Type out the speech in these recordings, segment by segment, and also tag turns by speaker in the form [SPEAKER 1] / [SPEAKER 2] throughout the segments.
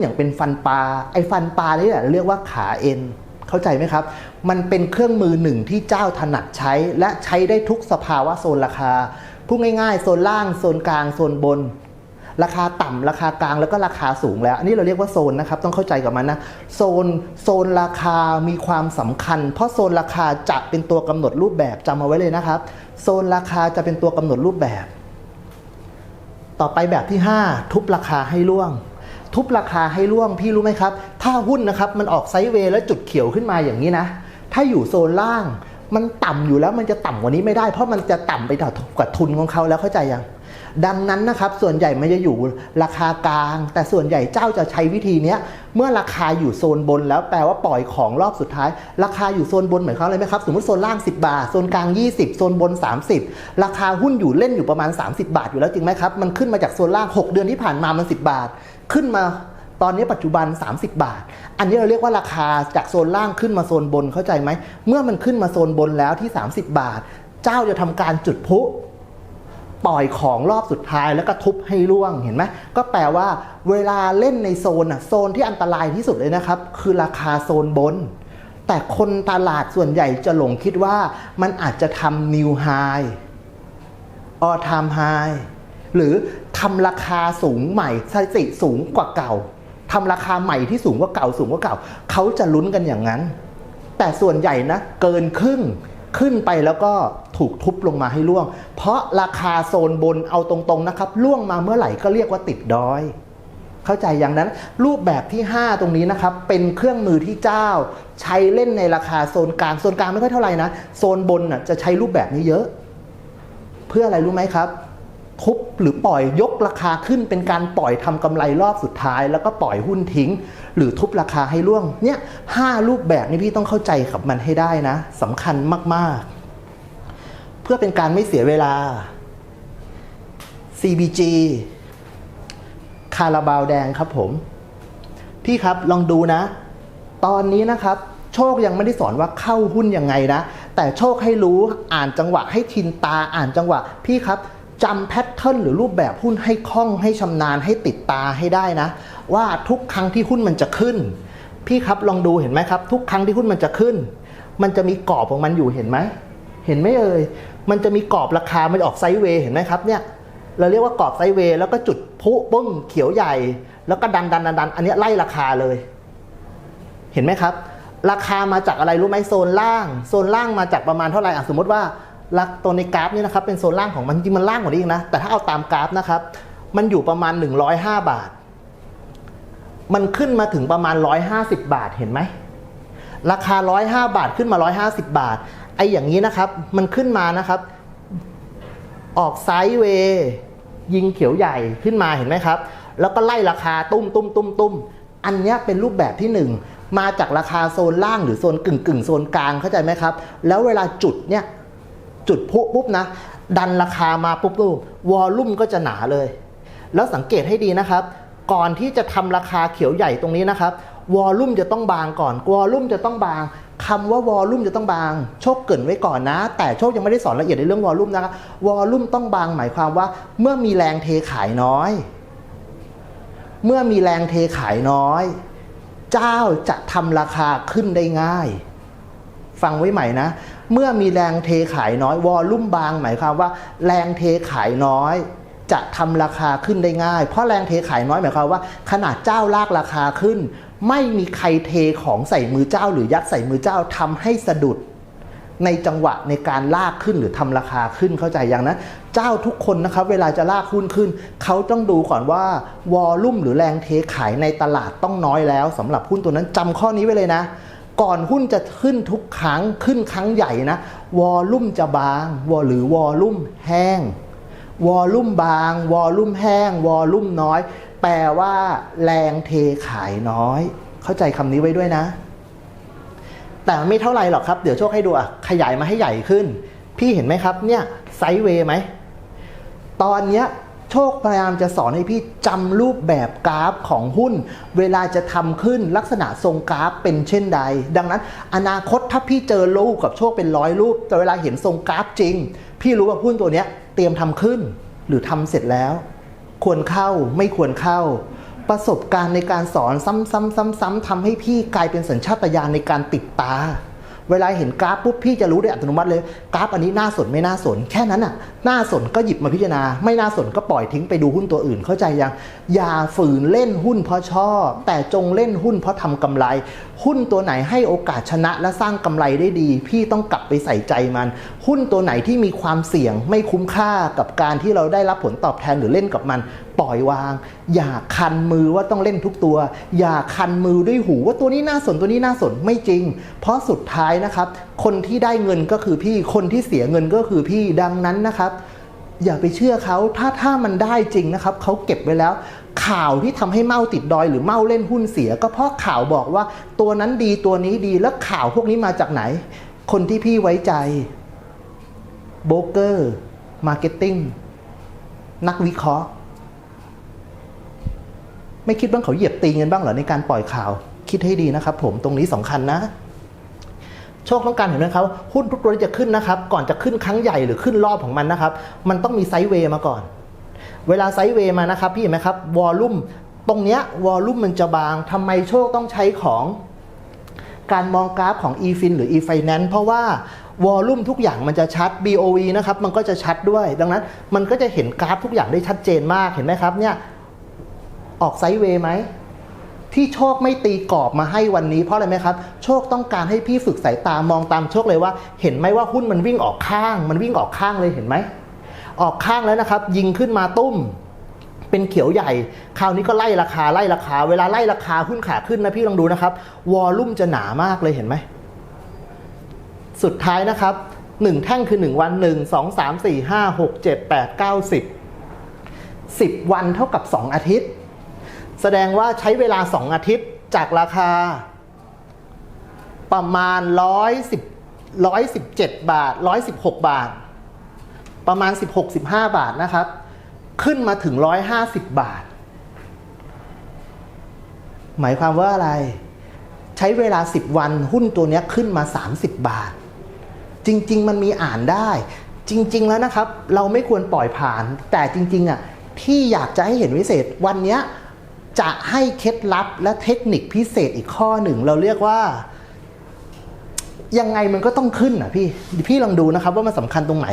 [SPEAKER 1] อย่างเป็นฟันปลาไอ้ฟันปลานี่แหละเรียกว่าขาเอ็นเข้าใจไหมครับ มันเป็นเครื่องมือหนึ่งที่เจ้าถนัดใช้ และใช้ได้ทุกสภาวะโซนราคาพูดง่ายๆ โซนล่างโซนกลางโซนบน ราคาต่ำราคากลางแล้วก็ราคาสูงแล้ว อันนี้เราเรียกว่าโซนนะครับ ต้องเข้าใจกับมันนะโซนโซนราคามีความสำคัญ เพราะโซนราคาจะเป็นตัวกำหนดรูปแบบจำเอาไว้เลยนะครับ โซนราคาจะเป็นตัวกำหนดรูปแบบ ต่อไปแบบที่ 5 ทุบราคาให้ร่วง ทุบราคาให้ร่วงพี่รู้ไหมครับ ถ้าหุ้นนะครับมันออกไซด์เวย์แล้วจุดเขียวขึ้นมาอย่างนี้นะ ถ้าอยู่โซนล่าง มันต่ำอยู่แล้วมันจะต่ำกว่านี้ไม่ได้ เพราะมันจะต่ำไปกับทุนของเขาแล้วเข้าใจยัง ดังนั้นนะครับส่วนใหญ่มันจะอยู่ราคากลาง แต่ส่วนใหญ่เจ้าจะใช้วิธีนี้เมื่อราคาอยู่โซนบนแล้วแปลว่าปล่อยของรอบสุดท้าย ราคาอยู่โซนบนเหมายความอะไหมครับสมมติโซนล่าง 10 บาท โซนกลาง 20 โซนบน 30 ราคาหุ้นอยู่เล่นอยู่ประมาณ 30 บาทอยู่แล้วจริงไหมครับมันขึ้นมาจากโซนล่าง 6 เดือนที่ผ่านมามัน 10 บาท ขึ้นมาตอนนี้ปัจจุบัน 30 บาท อันนี้เราเรียกว่าราคาจากโซนล่างขึ้นมาโซนบนเข้าใจไหมเมื่อมันขึ้นมาโซนบนแล้วที่ 30 บาท เจ้าจะทำการจุดพุ ปล่อยของรอบสุดท้ายแล้วก็ทุบให้ร่วงเห็นไหมก็แปลว่าเวลาเล่นในโซนอะโซนที่อันตรายที่สุดเลยนะครับ คือราคาโซนบน แต่คนตลาดส่วนใหญ่จะหลงคิดว่ามันอาจจะทำ new high or time high หรือทำราคาสูงใหม่สถิติสูงกว่าเก่าทำราคาใหม่ที่สูงกว่าเก่าสูงกว่าเก่า เขาจะลุ้นกันอย่างนั้น แต่ส่วนใหญ่นะ เกินครึ่ง ขึ้นไปแล้วก็ถูกทุบลงมาให้ล่วง เพราะราคาโซนบนเอาตรงๆนะครับล่วงมาเมื่อไหร่ก็เรียกว่าติดดอย เข้าใจอย่างนั้น รูปแบบที่ 5 ตรงนี้นะครับ เป็นเครื่องมือที่เจ้า ใช้เล่นในราคาโซนกลางโซนกลางไม่ค่อยเท่าไหร่นะโซนบนน่ะจะใช้รูปแบบนี้เยอะ เพื่ออะไรรู้ไหมครับ ทุบหรือปล่อยยกราคาขึ้นเป็นการปล่อยทำกำไรรอบสุดท้าย แล้วก็ปล่อยหุ้นทิ้ง หรือทุบราคาให้ร่วงเนี่ยห้ารูปแบบนี้พี่ต้องเข้าใจกับมันให้ได้นะสำคัญมากๆ เพื่อเป็นการไม่เสียเวลา CBG คาราบาวแดงครับผม พี่ครับลองดูนะ ตอนนี้นะครับ โชคยังไม่ได้สอนว่าเข้าหุ้นยังไงนะ แต่โชคให้รู้อ่านจังหวะให้ทินตาอ่านจังหวะ พี่ครับ จำแพทเทิร์นหรือรูปแบบหุ้นให้คล่องให้ชำนาญให้ติดตาให้ได้นะ ว่าทุกครั้งที่หุ้นมันจะขึ้น พี่ครับลองดูเห็นไหมครับ ทุกครั้งที่หุ้นมันจะขึ้น มันจะมีกรอบของมันอยู่เห็นไหมเห็นไหมเอ่ยมันจะมีกรอบราคามันออกไซด์เวย์เห็นไหมครับเนี่ยเราเรียกว่ากรอบไซด์เวย์แล้วก็จุดพุปึ้งเขียวใหญ่ แล้วก็ดันดันดันดันอันนี้ไล่ราคาเลย เห็นไหมครับ ราคามาจากอะไรรู้ไหมโซนล่าง โซนล่างมาจากประมาณเท่าไหร่อะสมมติว่า ลักตัวในกราฟนี่นะครับเป็นโซนล่างของมันจริงมันล่างกว่านี้อีกนะ แต่ถ้าเอาตามกราฟนะครับ มันอยู่ประมาณ 105 บาท มันขึ้นมาถึงประมาณ 150 บาทเห็นไหมราคา 105 บาทขึ้นมา 150 บาทไอ้อย่างนี้นะครับ มันขึ้นมานะครับ ออกไซด์เวย์ยิงเขียวใหญ่ขึ้นมาเห็นไหมครับ แล้วก็ไล่ราคาตุ้มตุ้มตุ้มตุ้มอันนี้เป็นรูปแบบที่หนึ่งมาจากราคาโซนล่างหรือโซนกึ่งกึ่งโซนกลางเข้าใจไหมครับ แล้วเวลาจุดเนี่ย จุดพุปุ๊บนะ ดันราคามาปุ๊บปุ๊บวอลลุ่มก็จะหนาเลย แล้วสังเกตให้ดีนะครับ ก่อนที่จะทำราคาเขียวใหญ่ตรงนี้นะครับวอลลุ่มจะต้องบางก่อนวอลลุ่มจะต้องบางคำว่าวอลลุ่มจะต้องบาง โชคเกินไว้ก่อนนะ แต่โชคยังไม่ได้สอนละเอียดในเรื่องวอลลุ่มนะครับวอลลุ่มต้องบางหมายความว่า เมื่อมีแรงเทขายน้อย เมื่อมีแรงเทขายน้อย เจ้าจะทำราคาขึ้นได้ง่าย ฟังไว้ใหม่นะ เมื่อมีแรงเทขายน้อยวอลลุ่มบาง หมายความว่า แรงเทขายน้อย จะทำราคาขึ้นได้ง่าย เพราะแรงเทขายน้อยหมายความว่า ขนาดเจ้าลากราคาขึ้น ไม่มีใครเทของใส่มือเจ้า หรือยัดใส่มือเจ้าทำให้สะดุดในจังหวะในการลากขึ้นหรือทำราคาขึ้นเข้าใจอย่างนะเจ้าทุกคนนะครับ เวลาจะลากหุ้นขึ้น เขาต้องดูก่อนว่าวอลลุ่มหรือแรงเทขายในตลาดต้องน้อยแล้วสำหรับหุ้นตัวนั้นจำข้อนี้ไว้เลยนะ ก่อนหุ้นจะขึ้นทุกครั้งขึ้นครั้งใหญ่นะ วอลลุ่มจะบางวอหรือวอลลุ่มแห้ง วอลลุ่มบาง วอลลุ่มแห้ง วอลลุ่มน้อย แปลว่าแรงเทขายน้อย เข้าใจคำนี้ไว้ด้วยนะ แต่ไม่เท่าไรหรอกครับ เดี๋ยวโชคให้ดูอะขยายมาให้ใหญ่ขึ้น พี่เห็นไหมครับเนี่ยไซด์เวย์ไหมตอนเนี้ย โชคพยายามจะสอนให้พี่จำรูปแบบกราฟของหุ้น เวลาจะทำขึ้นลักษณะทรงกราฟเป็นเช่นใด ดังนั้น อนาคตถ้าพี่เจอรูปกับโชคเป็นร้อยรูป แต่เวลาเห็นทรงกราฟจริง พี่รู้ว่าหุ้นตัวนี้เตรียมทำขึ้น หรือทำเสร็จแล้ว ควรเข้าไม่ควรเข้า ประสบการณ์ในการสอนซ้ำๆๆๆทำให้พี่กลายเป็นสัญชาตญาณในการติดตา เวลาเห็นกราฟปุ๊บพี่จะรู้โดยอัตโนมัติเลย กราฟอันนี้น่าสนไม่น่าสน แค่นั้นอะน่าสนก็หยิบมาพิจารณา ไม่น่าสนก็ปล่อยทิ้งไปดูหุ้นตัวอื่นเข้าใจยัง อย่าฝืนเล่นหุ้นเพราะชอบ แต่จงเล่นหุ้นเพราะทำกำไร หุ้นตัวไหนให้โอกาสชนะและสร้างกำไรได้ดี พี่ต้องกลับไปใส่ใจมัน หุ้นตัวไหนที่มีความเสี่ยงไม่คุ้มค่ากับการที่เราได้รับผลตอบแทนหรือเล่นกับมัน ปล่อยวาง อย่าคันมือว่าต้องเล่นทุกตัว อย่าคันมือด้วยหูว่าตัวนี้น่าสนตัวนี้น่าสนไม่จริง เพราะสุดท้ายนะครับ คนที่ได้เงินก็คือพี่คนที่เสียเงินก็คือพี่ดังนั้นนะครับอย่าไปเชื่อเขาถ้าถ้ามันได้จริงนะครับเขาเก็บไว้แล้ว ข่าวที่ทำให้เมาติดดอยหรือเมาเล่นหุ้นเสีย ก็เพราะข่าวบอกว่าตัวนั้นดีตัวนี้ดีแล้วข่าวพวกนี้มาจากไหน คนที่พี่ไว้ใจโบรกเกอร์มาร์เก็ตติ้งนักวิเคราะห์ ไม่คิดบ้างเขาเหยียบตีเงินบ้างเหรอในการปล่อยข่าว คิดให้ดีนะครับ ผมตรงนี้สำคัญนะโชคต้องการเห็นไหมครับหุ้นทุกตัวจะขึ้นนะครับ ก่อนจะขึ้นครั้งใหญ่หรือขึ้นรอบของมันนะครับ มันต้องมีไซด์เวย์มาก่อน เวลาไซด์เวย์มานะครับ พี่เห็นไหมครับวอลลุ่มตรงเนี้ยวอลลุ่มมันจะบางทำไมโชคต้องใช้ของการมองกราฟของ eFin หรือ eFinance เพราะว่าวอลลุ่มทุกอย่างมันจะชัด BOE นะครับ มันก็จะชัดด้วย ดังนั้นมันก็จะเห็นกราฟทุกอย่างได้ชัดเจนมาก เห็นไหมครับเนี่ย ออกไซด์เวย์ไหมที่โชคไม่ตีกรอบมาให้วันนี้เพราะอะไรไหมครับ โชคต้องการให้พี่ฝึกสายตามองตามโชคเลยว่า เห็นไหมว่าหุ้นมันวิ่งออกข้าง มันวิ่งออกข้างเลยเห็นไหมออกข้างแล้วนะครับ ยิงขึ้นมาตุ้ม เป็นเขียวใหญ่ คราวนี้ก็ไล่ราคาไล่ราคา เวลาไล่ราคาหุ้นขาขึ้นนะพี่ลองดูนะครับวอลลุ่มจะหนามากเลยเห็นไหมสุดท้ายนะครับหนึ่งแท่งคือ 1 วัน 1 2 3 4 5 6 7 8 9 10 10 วันเท่ากับ 2 อาทิตย์ แสดงว่าใช้เวลา 2 อาทิตย์จากราคา ประมาณ 110 117 บาท 116 บาท ประมาณ 16-15 บาทนะครับ ขึ้นมาถึง 150 บาท หมายความว่าอะไร ใช้เวลา 10 วันหุ้นตัวนี้ขึ้นมา 30 บาท จริง ๆ มันมีอ่านได้ จริง ๆ แล้วนะครับ เราไม่ควรปล่อยผ่าน แต่จริง ๆอะที่อยากจะให้เห็นวิเศษวันเนี้ย จะให้เคล็ดลับและเทคนิคพิเศษอีกข้อหนึ่ง เราเรียกว่า ยังไงมันก็ต้องขึ้นอะพี่พี่ลองดูนะครับ ว่ามันสำคัญตรงไหน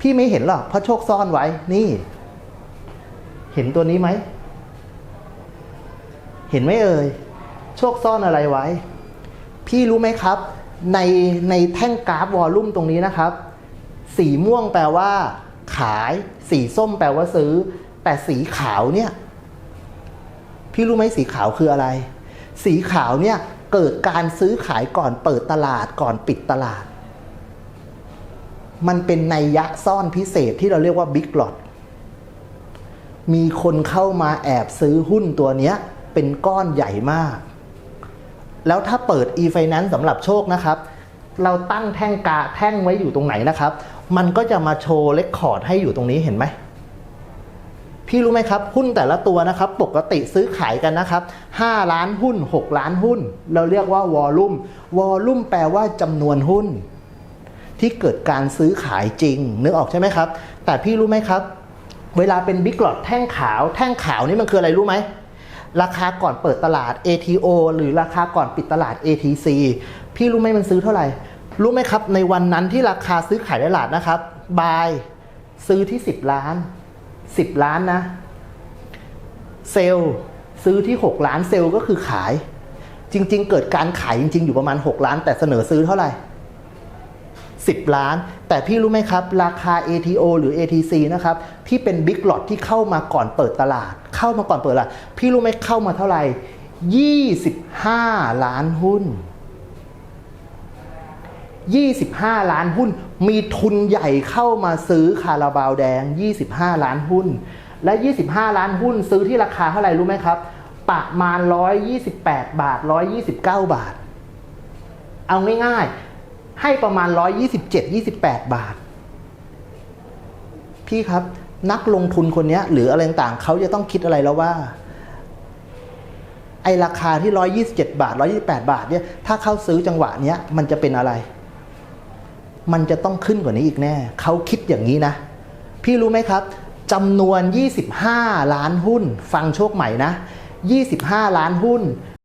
[SPEAKER 1] พี่ไม่เห็นหรอกเพราะโชคซ่อนไว้ นี่ เห็นตัวนี้ไหม เห็นไหมเอ่ยโชคซ่อนอะไรไว้ พี่รู้ไหมครับ ในในแท่งกราฟวอลลุ่มตรงนี้นะครับ สีม่วงแปลว่า ขาย สีส้มแปลว่าซื้อ แต่สีขาวเนี่ย พี่รู้ไหมสีขาวคืออะไร สีขาวเนี่ยเกิดการซื้อขายก่อนเปิดตลาดก่อนปิดตลาด มันเป็นนัยยะซ่อนพิเศษที่เราเรียกว่าบิ๊กหลอดมีคนเข้ามาแอบซื้อหุ้นตัวเนี้ยเป็นก้อนใหญ่มาก แล้วถ้าเปิด e-finance สำหรับโชคนะครับ เราตั้งแท่งกาแท่งไว้อยู่ตรงไหนนะครับ มันก็จะมาโชว์เลคคอร์ดให้อยู่ตรงนี้เห็นไหม พี่รู้ไหมครับ หุ้นแต่ละตัวนะครับ ปกติซื้อขายกันนะครับ 5 ล้านหุ้น 6 ล้านหุ้น เราเรียกว่าวอลลุ่มวอลลุ่มแปลว่าจำนวนหุ้น ที่เกิดการซื้อขายจริง นึกออกใช่ไหมครับ แต่พี่รู้ไหมครับ เวลาเป็นบิ๊กหลอดแท่งขาว แท่งขาวนี่มันคืออะไรรู้ไหมราคาก่อนเปิดตลาด ATO หรือราคาก่อนปิดตลาด ATC พี่รู้ไหมมันซื้อเท่าไหร่ รู้ไหมครับ ในวันนั้นที่ราคาซื้อขายในตลาดนะครับ บายซื้อที่ 10 ล้าน 10 ล้านนะ เซลล์ซื้อที่ 6 ล้านเซลล์ก็คือขาย จริง ๆ เกิดการขายจริง ๆ อยู่ประมาณ 6 ล้าน แต่เสนอซื้อเท่าไหร่ 10 ล้าน แต่พี่รู้ไหมครับ ราคา ATO หรือ ATC นะครับ ที่เป็นบิ๊กหลอดที่เข้ามาก่อนเปิดตลาด เข้ามาก่อนเปิดตลาด พี่รู้ไหมเข้ามาเท่าไหร่ 25 ล้านหุ้น 25 ล้านหุ้น มีทุนใหญ่เข้ามาซื้อคาราบาวแดง 25 ล้านหุ้น และ 25 ล้านหุ้นซื้อที่ราคาเท่าไหร่รู้ไหมครับ ประมาณ 128 บาท 129 บาท เอาง่ายๆ ให้ประมาณ 127 28 บาท พี่ครับนักลงทุนคนนี้หรืออะไรต่างเขาจะต้องคิดอะไรแล้วว่าไอราคาที่ 127 บาท 128 บาทเนี่ย ถ้าเข้าซื้อจังหวะเนี้ย มันจะเป็นอะไร มันจะต้องขึ้นกว่านี้อีกแน่ เขาคิดอย่างนี้นะ พี่รู้ไหมครับจำนวน 25 ล้านหุ้น ฟังโชคใหม่นะ 25 ล้านหุ้น